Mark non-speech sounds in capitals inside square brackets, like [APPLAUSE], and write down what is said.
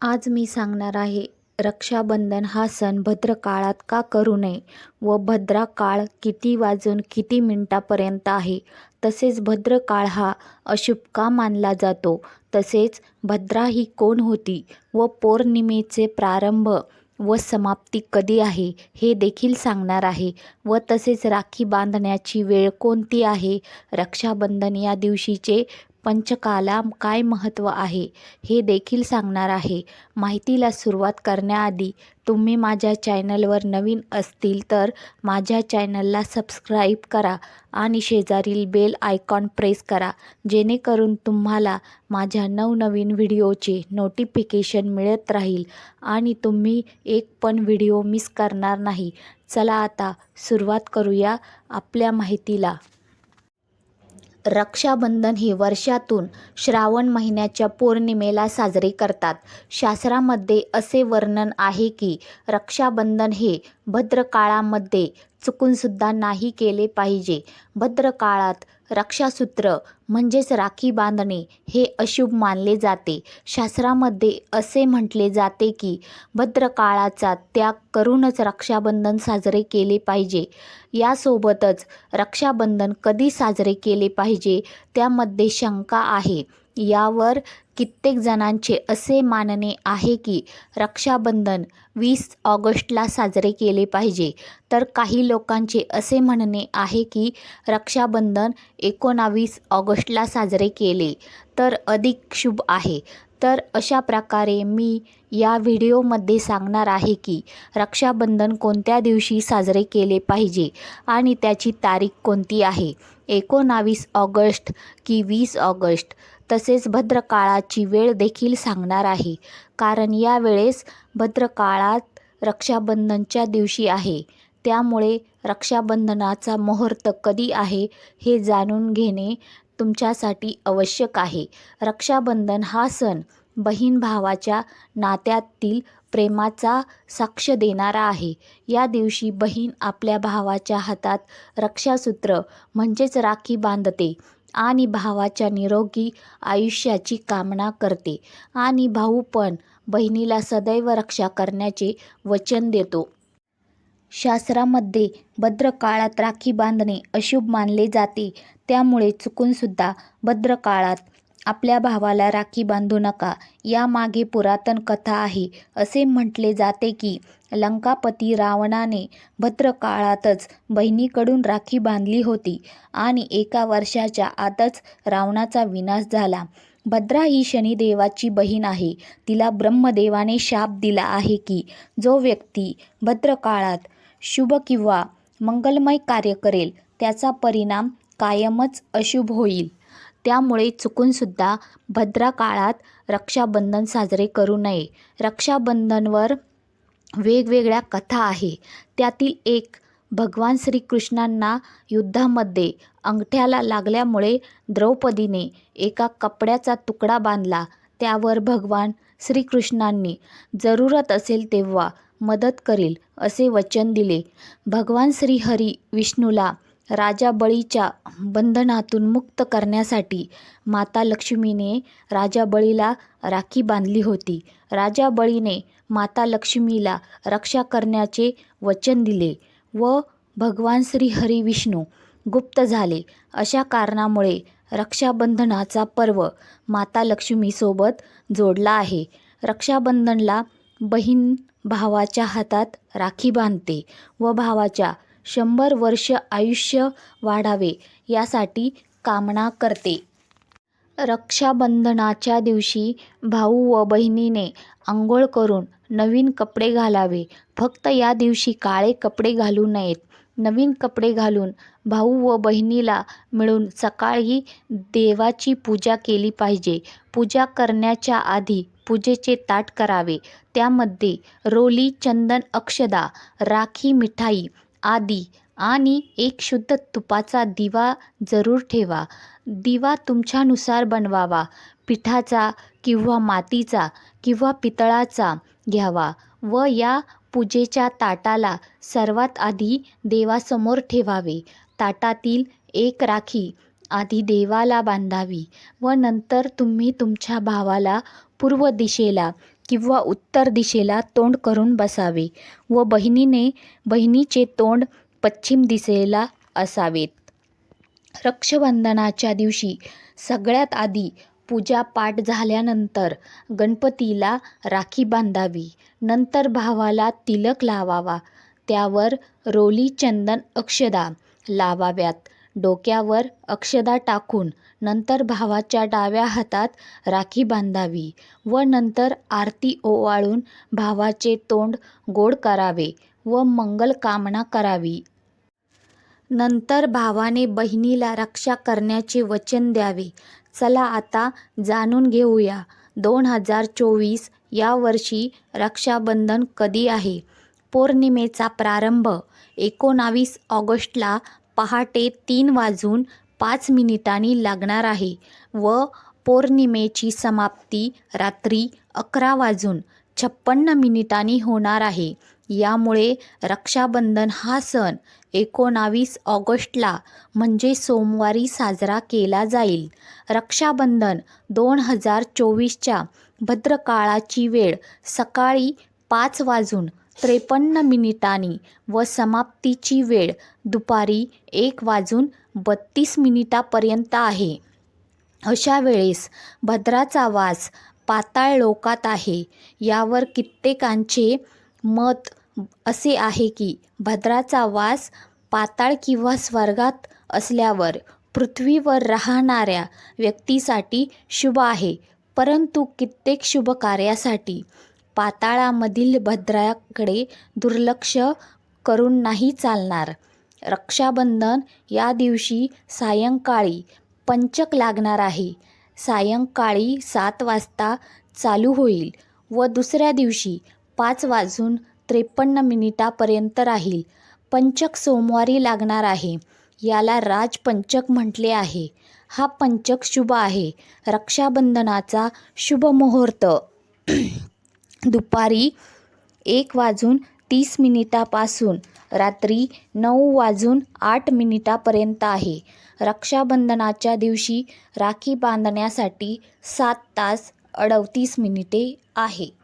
आज मी सांगणार आहे रक्षाबंधन हा सण भद्र काळात का करू नये व भद्रा काळ किती वाजून किती मिनटापर्यंत आहे? तसेच भद्र काळ हा अशुभ का मानला जातो? तसेच भद्रा ही कोण होती व पौर्णिमेचे प्रारंभ व समाप्ती कधी आहे हे देखील सांगणार आहे व तसेच राखी बांधण्याची वेळ कोणती आहे? रक्षाबंधन या दिवशीचे पंचकाला काय महत्त्व आहे हे देखील सांगणार आहे. माहितीला सुरुवात करण्याआधी तुम्ही माझ्या चॅनलवर नवीन असतील तर माझ्या चॅनलला सबस्क्राईब करा आणि शेजारील बेल आयकॉन प्रेस करा जेणेकरून तुम्हाला माझ्या नवनवीन व्हिडिओचे नोटिफिकेशन मिळत राहील आणि तुम्ही एक पण व्हिडिओ मिस करणार नाही. चला आता सुरुवात करूया आपल्या माहितीला. रक्षाबंधन हे वर्षातून श्रावण महिन्याच्या पौर्णिमेला साजरे करतात. शास्त्रामध्ये असे वर्णन आहे की रक्षाबंधन हे भद्र काळामध्ये चुकूनसुद्धा नाही केले पाहिजे. भद्रकाळात रक्षासूत्र म्हणजेच राखी बांधणे हे अशुभ मानले जाते. शास्त्रामध्ये असे म्हटले जाते की भद्रकाळाचा त्याग करूनच रक्षाबंधन साजरे केले पाहिजे. यासोबतच रक्षाबंधन कधी साजरे केले पाहिजे त्यामध्ये शंका आहे. यावर कित्येक जणांचे असे मानणे आहे की रक्षाबंधन वीस ऑगस्टला साजरे केले पाहिजे. तर काही लोकांचे असे म्हणणे आहे की रक्षाबंधन एकोणावीस ऑगस्टला साजरे केले. तर अधिक शुभ आहे. तर अशा प्रकारे मी या व्हिडिओमध्ये सांगणार आहे की रक्षाबंधन कोणत्या दिवशी साजरे केले पाहिजे आणि त्याची तारीख कोणती आहे? एकोणावीस ऑगस्ट की वीस ऑगस्ट. तसेच भद्रकाळाची वेळ देखील सांगणार आहे. कारण यावेळेस भद्रकाळात रक्षाबंधनच्या दिवशी आहे. त्यामुळे रक्षाबंधनाचा मुहूर्त कधी आहे हे जाणून घेणे तुमच्यासाठी आवश्यक आहे. रक्षाबंधन हा सण बहीण भावाच्या नात्यातील प्रेमाचा साक्ष देणारा आहे. या दिवशी बहीण आपल्या भावाच्या हातात रक्षासूत्र म्हणजेच राखी बांधते आणि भावाच्या निरोगी आयुष्याची कामना करते. आणि भाऊ पण बहिणीला सदैव रक्षा करण्याचे वचन देतो. शास्त्रामध्ये भद्र काळात राखी बांधणे अशुभ मानले जाते. त्यामुळे चुकूनसुद्धा भद्र काळात आपल्या भावाला राखी बांधू नका. यामागे पुरातन कथा आहे. असे म्हटले जाते की लंकापती रावणाने भद्रकाळातच बहिणीकडून राखी बांधली होती आणि एका वर्षाच्या आतच रावणाचा विनाश झाला. भद्रा ही शनिदेवाची बहीण आहे. तिला ब्रह्मदेवाने शाप दिला आहे की जो व्यक्ती भद्र काळात शुभ किंवा मंगलमय कार्य करेल त्याचा परिणाम कायमच अशुभ होईल. त्यामुळे चुकूनसुद्धा भद्रा काळात रक्षाबंधन साजरे करू नये. रक्षाबंधनवर वेगवेगळ्या कथा आहे. त्यातील एक भगवान श्रीकृष्णांना युद्धामध्ये अंगठ्याला लागल्यामुळे द्रौपदीने एका कपड्याचा तुकडा बांधला. त्यावर भगवान श्रीकृष्णांनी जरूरत असेल तेव्हा मदत करील असे वचन दिले. भगवान श्रीहरी विष्णूला राजा बळीच्या बंधनातून मुक्त करण्यासाठी माता लक्ष्मीने राजा बळीला राखी बांधली होती. राजा बळीने माता लक्ष्मीला रक्षा करण्याचे वचन दिले व भगवान श्रीहरी विष्णू गुप्त झाले. अशा कारणामुळे रक्षाबंधनाचा पर्व माता लक्ष्मीसोबत जोडला आहे. रक्षाबंधनला बहीण भावाच्या हातात राखी बांधते व भावाच्या शंभर वर्ष आयुष्य वाढावे यासाठी कामना करते. रक्षाबंधनाच्या दिवशी भाऊ व बहिणीने आंघोळ करून नवीन कपडे घालावे. फक्त या दिवशी काळे कपडे घालू नयेत. नवीन कपडे घालून भाऊ व बहिणीला मिळून सकाळी देवाची पूजा केली पाहिजे. पूजा करण्याच्या आधी पूजेचे ताट करावे. त्यामध्ये रोली चंदन अक्षदा राखी मिठाई आदी आणि एक शुद्ध तुपाचा दिवा जरूर ठेवा. दिवा तुमच्यानुसार बनवावा. पिठाचा किंवा मातीचा किंवा पितळाचा घ्यावा व या पूजेच्या ताटाला सर्वात आधी देवासमोर ठेवावे. ताटातील एक राखी आधी देवाला बांधावी व नंतर तुम्ही तुमच्या भावाला पूर्व दिशेला किंवा उत्तर दिशेला तोंड करून बसावे व बहिणीने बहिणीचे तोंड पश्चिम दिशेला असावेत. रक्षाबंधनाच्या दिवशी सगळ्यात आधी पूजापाठ झाल्यानंतर गणपतीला राखी बांधावी. नंतर भावाला तिलक लावावा. त्यावर रोली चंदन अक्षदा लावाव्यात. डोक्यावर अक्षदा टाकून नंतर भावाच्या डाव्या हातात राखी बांधावी व नंतर आरती ओवाळून भावाचे तोंड गोड करावे व मंगल कामना करावी. नंतर भावाने बहिणीला रक्षा करण्याचे वचन द्यावे. चला आता जाणून घेऊया. दोन हजार चोवीस या वर्षी रक्षाबंधन कधी आहे? पौर्णिमेचा प्रारंभ एकोणावीस ऑगस्टला पहाटे तीन वाजून पाच मिनिटांनी लागणार आहे व पौर्णिमेची समाप्ती रात्री अकरा वाजून छप्पन्न मिनिटांनी होणार आहे. यामुळे रक्षाबंधन हा सण एकोणावीस ऑगस्टला म्हणजे सोमवारी साजरा केला जाईल. रक्षाबंधन दोन हजार चोवीसच्या भद्रकाळाची वेळ सकाळी पाच वाजून त्रेपन्न मिनिटांनी व समाप्तीची वेळ दुपारी एक वाजून बत्तीस मिनिटापर्यंत आहे. अशा वेळेस भद्राचा वास पाताळ लोकात आहे. यावर कित्येकांचे मत असे आहे की भद्राचा वास पाताळ किंवा स्वर्गात असल्यावर पृथ्वीवर राहणाऱ्या व्यक्तीसाठी शुभ आहे. परंतु कित्येक शुभ कार्यासाठी पाताळामधील भद्राकडे दुर्लक्ष करून नाही चालणार. रक्षाबंधन या दिवशी सायंकाळी पंचक लागणार आहे. सायंकाळी सात वाजता चालू होईल व दुसऱ्या दिवशी पाच वाजून त्रेपन्न मिनिटापर्यंत राहील. पंचक सोमवारी लागणार आहे. याला राजपंचक म्हटले आहे. हा पंचक शुभ आहे. रक्षाबंधनाचा शुभ मुहूर्त. [CLEARS THROAT] दुपारी एक वाजून तीस मिनिटापासून रात्री नऊ वाजून आठ मिनिटापर्यंत आहे. रक्षाबंधनाच्या दिवशी राखी बांधण्यासाठी सात तास अडतीस मिनिटे आहे.